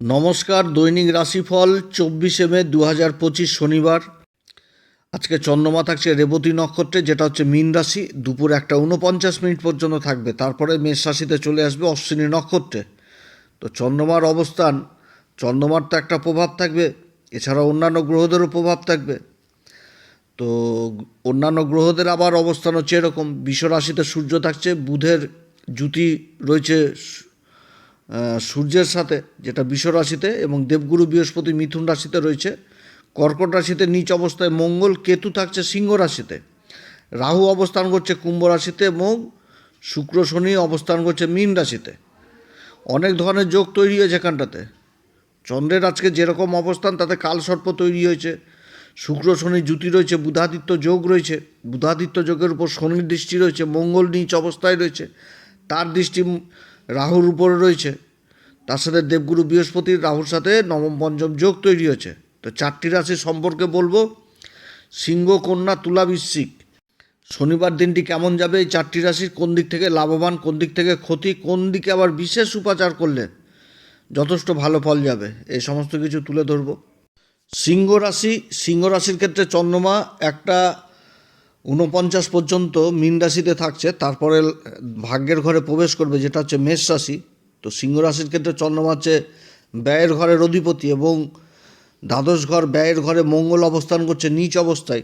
নমস্কার, দৈনিক রাশিফল, চব্বিশে মে দু হাজার পঁচিশ শনিবার। আজকে চন্দ্রমা থাকছে রেবতী নক্ষত্রে, যেটা হচ্ছে মীন রাশি। দুপুর একটা উনপঞ্চাশ মিনিট পর্যন্ত থাকবে। তারপরে মেষ রাশিতে চলে আসবে অশ্বিনী নক্ষত্রে। তো চন্দ্রমার অবস্থান, চন্দ্রমার তো একটা প্রভাব থাকবে এছাড়া অন্যান্য গ্রহদেরও প্রভাব থাকবে। তো অন্যান্য গ্রহদের আবার অবস্থান হচ্ছে এরকম। বিশ্ব রাশিতে সূর্য থাকছে, বুধের জুতি রয়েছে সূর্যের সাথে, যেটা বিশ্ব রাশিতে এবং দেবগুরু বৃহস্পতি মিথুন রাশিতে রয়েছে, কর্কট রাশিতে নিচ অবস্থায় মঙ্গল, কেতু থাকছে সিংহ রাশিতে। রাহু অবস্থান করছে কুম্ভ রাশিতে এবং শুক্র শনি অবস্থান করছে মীন রাশিতে। অনেক ধরনের যোগ তৈরি হয়েছে এখানটাতে। চন্দ্রের আজকে যেরকম অবস্থান, তাতে কালসর্প তৈরি হয়েছে। শুক্র শনি জুতি রয়েছে, বুধাদিত্য যোগ রয়েছে। বুধাদিত্য যোগের উপর শনির দৃষ্টি রয়েছে, মঙ্গল নিচ অবস্থায় রয়েছে। তার দৃষ্টি রাহুর উপরে রয়েছে। তার সাথে দেবগুরু বৃহস্পতির রাহুর সাথে নবম পঞ্চম যোগ তৈরি হয়েছে। তো চারটি রাশি সম্পর্কে বলব। সিংহ, কন্যা, তুলা বৃশ্চিক। শনিবার দিনটি কেমন যাবে? এই চারটি রাশির কোন দিক থেকে লাভবান, কোন দিক থেকে ক্ষতি, কোন দিকে আবার বিশেষ উপাচার করলে যথেষ্ট ভালো ফল যাবে? এই সমস্ত কিছু তুলে ধরবো। সিংহ রাশি, সিংহ রাশির ক্ষেত্রে চন্দ্রমা একটা ঊনপঞ্চাশ পর্যন্ত মীন রাশিতে থাকছে, তারপরে ভাগ্যের ঘরে প্রবেশ করবে, যেটা হচ্ছে মেষ রাশি। তো সিংহ রাশির ক্ষেত্রে চন্দ্রমা হচ্ছে ব্যয়ের ঘরের অধিপতি এবং দ্বাদশ ঘর ব্যয়ের ঘরে মঙ্গল অবস্থান করছে নিচ অবস্থায়।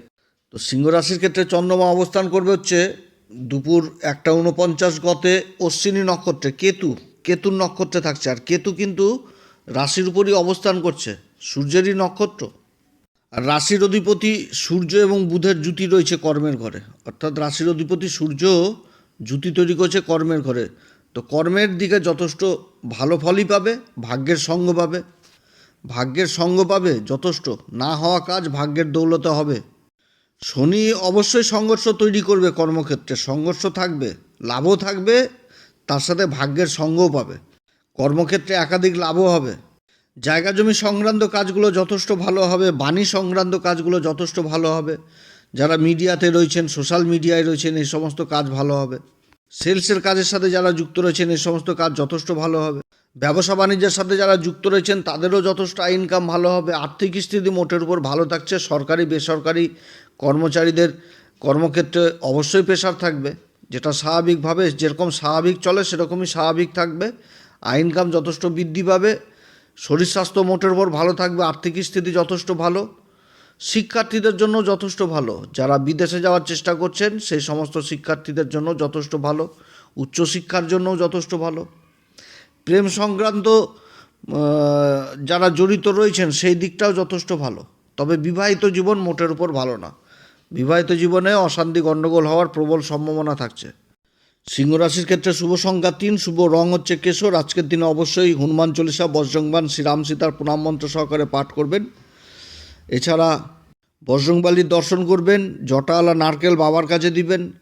তো সিংহ রাশির ক্ষেত্রে চন্দ্রমা অবস্থান করবে হচ্ছে দুপুর একটা উনপঞ্চাশ গতে অশ্বিনী নক্ষত্রে, কেতু। কেতুর নক্ষত্রে থাকছে, আর কেতু কিন্তু রাশির উপরই অবস্থান করছে, সূর্যেরই নক্ষত্র। রাশির অধিপতি সূর্য এবং বুধের জুতি রয়েছে কর্মের ঘরে। অর্থাৎ রাশির অধিপতি সূর্য জুতি তৈরি করছে কর্মের ঘরে। তো কর্মের দিকে যথেষ্ট ভালো ফলই পাবে, ভাগ্যের সঙ্গ পাবে। ভাগ্যের সঙ্গ পাবে যথেষ্ট। না হওয়া কাজ ভাগ্যের দৌলতে হবে। শনি অবশ্যই সংঘর্ষ তৈরি করবে কর্মক্ষেত্রে। সংঘর্ষ থাকবে, লাভও থাকবে, তার সাথে ভাগ্যের সঙ্গও পাবে। কর্মক্ষেত্রে একাধিক লাভও হবে। জায়গা জমি সংক্রান্ত কাজগুলো যথেষ্ট ভালো হবে, বাণী সংক্রান্ত কাজগুলো যথেষ্ট ভালো হবে। যারা মিডিয়াতে রয়েছেন, সোশ্যাল মিডিয়ায় রয়েছেন, এই সমস্ত কাজ ভালো হবে। সেলসের কাজের সাথে যারা যুক্ত রয়েছেন, এই সমস্ত কাজ যথেষ্ট ভালো হবে। ব্যবসা বাণিজ্যের সাথে যারা যুক্ত রয়েছেন, তাদেরও যথেষ্ট ইনকাম ভালো হবে। আর্থিক স্থিতি মোটের উপর ভালো থাকছে। সরকারি, বেসরকারি কর্মচারীদের কর্মক্ষেত্রে অবশ্যই প্রেশার থাকবে। যেটা স্বাভাবিকভাবে, যেরকম স্বাভাবিক চলে, সেরকমই স্বাভাবিক থাকবে। ইনকাম যথেষ্ট বৃদ্ধি পাবে। শরীর স্বাস্থ্য মোটের উপর ভালো থাকবে, আর্থিক স্থিতি যথেষ্ট ভালো, শিক্ষার্থীদের জন্য যথেষ্ট ভালো, যারা বিদেশে যাওয়ার চেষ্টা করছেন, সেই সমস্ত শিক্ষার্থীদের জন্য যথেষ্ট ভালো, উচ্চশিক্ষার জন্যও যথেষ্ট ভালো। প্রেম সংক্রান্ত যারা জড়িত রয়েছেন, সেই দিকটাও যথেষ্ট ভালো। তবে বিবাহিত জীবন মোটের উপর ভালো না। বিবাহিত জীবনে অশান্তি গণ্ডগোল হওয়ার প্রবল সম্ভাবনা থাকছে। সিংহ রাশির ক্ষেত্রে শুভ সংখ্যা তিন, শুভ রং হচ্ছে কেশর। আজকের দিনে অবশ্যই হনুমান চল্লিশা বজ্রংবান শ্রীরাম সীতার প্রণাম মন্ত্র সহকারে পাঠ করবেন। এছাড়া বজরংবালির দর্শন করবেন জটাওয়ালা নারকেল বাবার কাছে দিবেন।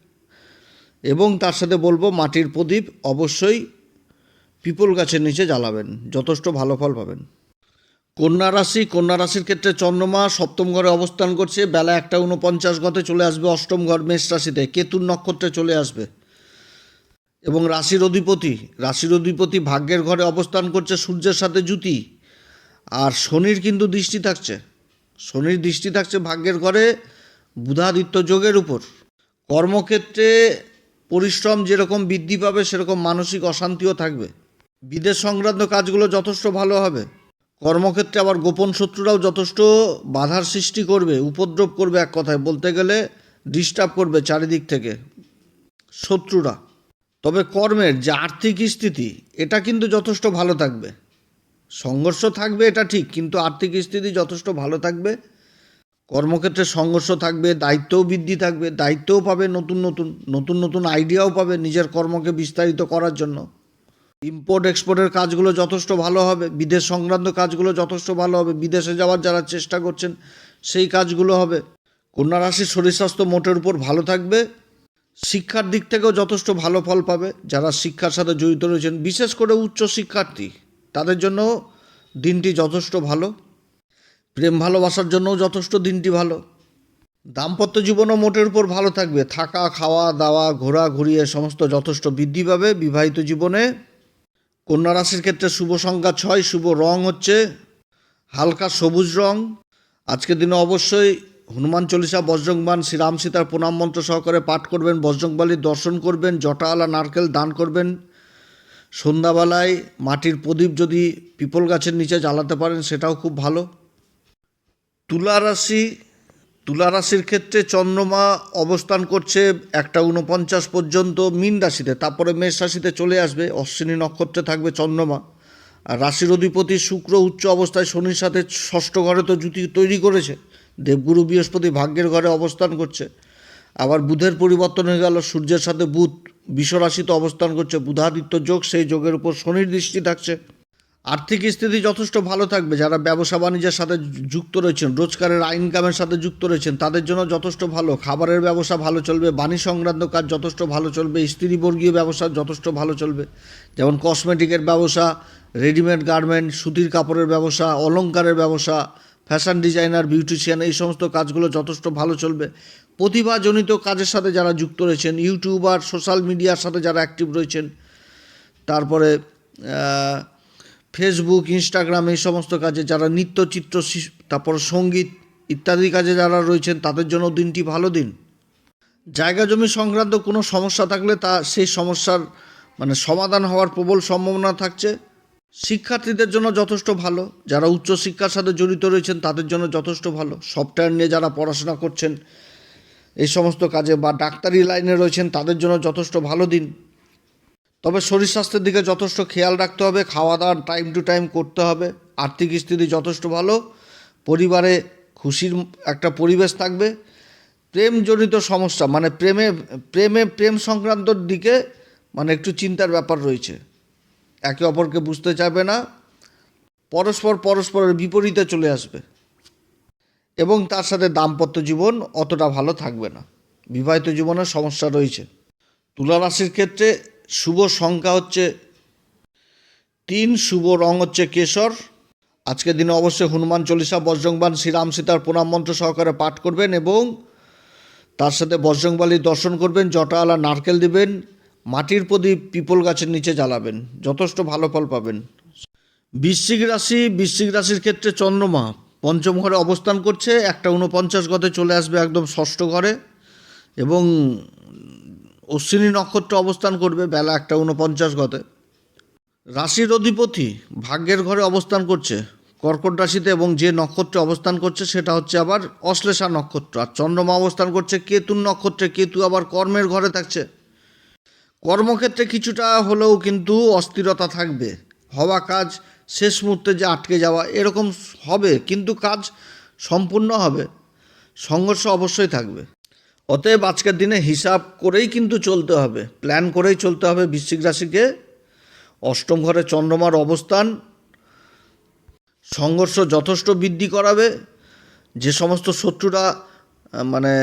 এবং তার সাথে বলব, মাটির প্রদীপ অবশ্যই পিপল গাছের নিচে জ্বালাবেন, যথেষ্ট ভালো ফল পাবেন। কন্যা রাশি, কন্যা রাশির ক্ষেত্রে চন্দ্রমা সপ্তম ঘরে অবস্থান করছে। বেলা একটা উনপঞ্চাশ গতে চলে আসবে অষ্টম ঘর মেষ রাশিতে। কেতুর নক্ষত্রে চলে আসবে। এবং রাশির অধিপতি রাশির অধিপতি ভাগ্যের ঘরে অবস্থান করছে সূর্যের সাথে জুতি। আর শনির কিন্তু দৃষ্টি থাকছে। শনির দৃষ্টি থাকছে ভাগ্যের ঘরে বুধাদিত্য যোগের উপর। কর্মক্ষেত্রে পরিশ্রম যেরকম বৃদ্ধি পাবে, সেরকম মানসিক অশান্তিও থাকবে। বিদেশ সংক্রান্ত কাজগুলো যথেষ্ট ভালো হবে। কর্মক্ষেত্রে আবার গোপন শত্রুরাও যথেষ্ট বাধার সৃষ্টি করবে, উপদ্রব করবে এক কথায় বলতে গেলে ডিস্টার্ব করবে চারিদিক থেকে শত্রুরা। তবে কর্মের যে আর্থিক স্থিতি, এটা কিন্তু যথেষ্ট ভালো থাকবে। সংঘর্ষ থাকবে, এটা ঠিক, কিন্তু আর্থিক স্থিতি যথেষ্ট ভালো থাকবে। কর্মক্ষেত্রে সংঘর্ষ থাকবে, দায়িত্বও বৃদ্ধি থাকবে, দায়িত্বও পাবে নতুন নতুন নতুন নতুন আইডিয়াও পাবে নিজের কর্মকে বিস্তারিত করার জন্য। ইম্পোর্ট এক্সপোর্টের কাজগুলো যথেষ্ট ভালো হবে, বিদেশ সংক্রান্ত কাজগুলো যথেষ্ট ভালো হবে, বিদেশে যাওয়ার যারা চেষ্টা করছেন, সেই কাজগুলো হবে। কন্যা রাশির শরীর স্বাস্থ্য মোটের উপর ভালো থাকবে। শিক্ষার দিক থেকেও যথেষ্ট ভালো ফল পাবে। যারা শিক্ষার সাথে জড়িত রয়েছেন, বিশেষ করে উচ্চ শিক্ষার্থী, তাদের জন্য দিনটি যথেষ্ট ভালো। প্রেম ভালোবাসার জন্যও যথেষ্ট দিনটি ভালো। দাম্পত্য জীবনও মোটের উপর ভালো থাকবে। থাকা, খাওয়া, দাওয়া ঘোরাঘুরি এ সমস্ত যথেষ্ট বৃদ্ধি পাবে। বিবাহিত জীবনে কন্যা রাশির ক্ষেত্রে শুভ সংখ্যা ছয়, শুভ রং হচ্ছে হালকা সবুজ রং। আজকের দিনে অবশ্যই হনুমান চল্লিশা বজ্রংবান শ্রীরাম সীতার প্রণাম মন্ত্র সহকারে পাঠ করবেন বজ্রংবালির দর্শন করবেন জটাওয়ালা নারকেল দান করবেন। সন্ধ্যাবেলায় মাটির প্রদীপ যদি পিপল গাছের নিচে জ্বালাতে পারেন, সেটাও খুব ভালো। তুলা রাশি, তুলা রাশির ক্ষেত্রে চন্দ্রমা অবস্থান করছে একটা উনপঞ্চাশ পর্যন্ত মিন রাশিতে, তারপরে মেষ রাশিতে চলে আসবে, অশ্বিনী নক্ষত্রে থাকবে চন্দ্রমা। আর রাশির অধিপতি শুক্র উচ্চ অবস্থায় শনির সাথে ষষ্ঠ ঘরে তো জুতি তৈরি করেছে। দেবগুরু বৃহস্পতি ভাগ্যের ঘরে অবস্থান করছে। আবার বুধের পরিবর্তন হয়ে গেল, সূর্যের সাথে বুধ বিশ্বরাশিতে অবস্থান করছে। বুধাদিত্য যোগ, সেই যোগের উপর শনির দৃষ্টি থাকছে। আর্থিক স্থিতি যথেষ্ট ভালো থাকবে। যারা ব্যবসা বাণিজ্যের সাথে যুক্ত রয়েছেন, রোজগারের ইনকামের সাথে যুক্ত রয়েছেন, তাদের জন্য যথেষ্ট ভালো। খাবারের ব্যবসা ভালো চলবে, বাণী সংক্রান্ত কাজ যথেষ্ট ভালো চলবে, স্ত্রীবর্গীয় ব্যবসা যথেষ্ট ভালো চলবে। যেমন কসমেটিকের ব্যবসা রেডিমেড গার্মেন্ট সুতির কাপড়ের ব্যবসা, অলংকারের ব্যবসা ফ্যাশন ডিজাইনার, বিউটিশিয়ান, এই সমস্ত কাজগুলো যথেষ্ট ভালো চলবে। প্রতিভাজনিত কাজের সাথে যারা যুক্ত রয়েছেন, ইউটিউবার, সোশ্যাল মিডিয়ার সাথে যারা অ্যাক্টিভ রয়েছেন, তারপরে ফেসবুক, ইনস্টাগ্রাম, এই সমস্ত কাজে যারা নৃত্যচিত্র তারপর সংগীত ইত্যাদি কাজে যারা রয়েছেন, তাদের জন্য দিনটি ভালো দিন। জায়গা জমি সংক্রান্ত কোনো সমস্যা থাকলে তা সেই সমস্যার মানে সমাধান হওয়ার প্রবল সম্ভাবনা থাকছে। শিক্ষার্থীদের জন্য যথেষ্ট ভালো, যারা উচ্চশিক্ষার সাথে জড়িত রয়েছেন তাদের জন্য যথেষ্ট ভালো। সফটওয়্যার নিয়ে যারা পড়াশোনা করছেন, এই সমস্ত কাজে বা ডাক্তারি লাইনে রয়েছেন, তাদের জন্য যথেষ্ট ভালো দিন। তবে শরীর স্বাস্থ্যের দিকে যথেষ্ট খেয়াল রাখতে হবে খাওয়া দাওয়া টাইম টু টাইম করতে হবে, আর্থিক স্থিতি যথেষ্ট ভালো, পরিবারে খুশির একটা পরিবেশ থাকবে। প্রেমজনিত সমস্যা মানে প্রেমে প্রেমে, প্রেম সংক্রান্তর দিকে মানে একটু চিন্তার ব্যাপার রয়েছে। একে অপরকে বুঝতে চাইবে না, পরস্পর পরস্পরের বিপরীতে চলে আসবে। এবং তার সাথে দাম্পত্য জীবন অতটা ভালো থাকবে না। বিবাহিত জীবনের সমস্যা রয়েছে। তুলা রাশির ক্ষেত্রে শুভ সংখ্যা হচ্ছে তিন, শুভ রং হচ্ছে কেশর। আজকের দিনে অবশ্যই হনুমান চল্লিশা বজ্রংবান শ্রীরাম সীতার প্রণাম মন্ত্র সহকারে পাঠ করবেন এবং তার সাথে বজ্রংবালির দর্শন করবেন জটাওয়ালা নারকেল দিবেন। মাটির প্রদীপ পিপল গাছের নিচে জ্বালাবেন, যথেষ্ট ভালো ফল পাবেন। বৃশ্চিক রাশি, বৃশ্চিক রাশির ক্ষেত্রে চন্দ্রমা পঞ্চম ঘরে অবস্থান করছে, একটা উনপঞ্চাশ গতে চলে আসবে একদম ষষ্ঠ ঘরে এবং অশ্বিনী নক্ষত্র অবস্থান করবে বেলা একটা উনপঞ্চাশ গতে। রাশির অধিপতি ভাগ্যের ঘরে অবস্থান করছে, কর্কট রাশিতে এবং যে নক্ষত্রে অবস্থান করছে সেটা হচ্ছে আবার অশ্লেষা নক্ষত্র, আর চন্দ্রমা অবস্থান করছে কেতুর নক্ষত্রে, কেতু আবার কর্মের ঘরে থাকছে। কর্মক্ষেত্রে কিছুটা হলেও কিন্তু অস্থিরতা থাকবে। হওয়া কাজ শেষ মুহূর্তে যে আটকে যাওয়া, এরকম হবে, কিন্তু কাজ সম্পূর্ণ হবে। সংঘর্ষ অবশ্যই থাকবে। অতএব আজকের দিনে হিসাব করেই কিন্তু চলতে হবে, প্ল্যান করেই চলতে হবে বৃশ্চিক রাশিকে। অষ্টম ঘরে চন্দ্রমার অবস্থান, সংঘর্ষ যথেষ্ট বৃদ্ধি করাবে। যে সমস্ত শত্রুরা মানে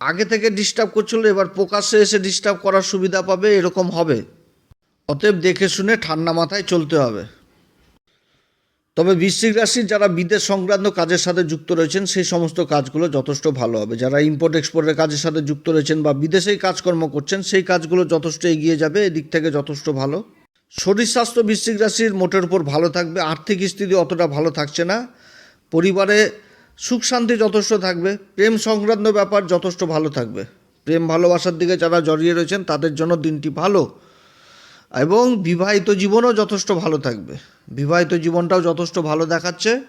আগে থেকে ডিস্টার্ব করছিল, এবার প্রকাশ্যে এসে ডিস্টার্ব করার সুবিধা পাবে, এরকম হবে। অতএব দেখে শুনে ঠান্ডা মাথায় চলতে হবে। তবে বৃশ্চিক রাশির যারা বিদেশ সংক্রান্ত কাজের সাথে যুক্ত রয়েছেন, সেই সমস্ত কাজগুলো যথেষ্ট ভালো হবে। যারা ইম্পোর্ট এক্সপোর্টের কাজের সাথে যুক্ত রয়েছেন বা বিদেশেই কাজকর্ম করছেন, সেই কাজগুলো যথেষ্ট এগিয়ে যাবে, এদিক থেকে যথেষ্ট ভালো। শরীর স্বাস্থ্য বৃশ্চিক রাশির মোটের উপর ভালো থাকবে, আর্থিক স্থিতি অতটা ভালো থাকছে না। পরিবারে সুখ শান্তি যথেষ্ট থাকবে, প্রেম সংক্রান্ত ব্যাপার যথেষ্ট ভালো থাকবে। প্রেম ভালোবাসার দিকে যারা জড়িয়ে রয়েছেন, তাদের জন্য দিনটি ভালো। এবং বিবাহিত জীবনও যথেষ্ট ভালো থাকবে। বিবাহিত জীবনটাও যথেষ্ট ভালো দেখাচ্ছে।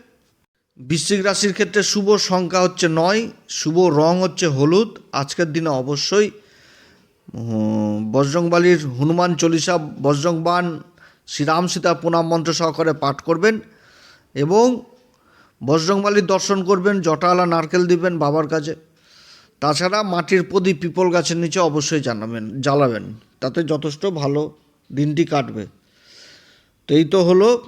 বৃশ্চিক রাশির ক্ষেত্রে শুভ সংখ্যা হচ্ছে নয়, শুভ রং হচ্ছে হলুদ। আজকের দিনে অবশ্যই বজরংবালির হনুমান চল্লিশা, বজরংবান শ্রীরাম সীতা প্রণাম মন্ত্র সহকারে পাঠ করবেন। এবং বজরংবালির দর্শন করবেন জটাওয়ালা নারকেল দিবেন বাবার কাছে। তাছাড়া মাটির প্রদীপ পিপল গাছের নিচে অবশ্যই জানাবেন, জ্বালাবেন। তাতে যথেষ্ট ভালো দিনটি কাটবে। তো এই তো হলো।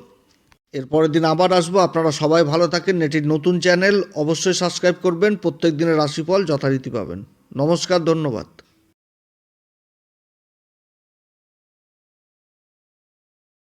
এরপরের দিন আবার আসব। আপনারা সবাই ভালো থাকেন। এটির নতুন চ্যানেল অবশ্যই সাবস্ক্রাইব করবেন। প্রত্যেক দিনের রাশিফল যথারীতি পাবেন। নমস্কার, ধন্যবাদ।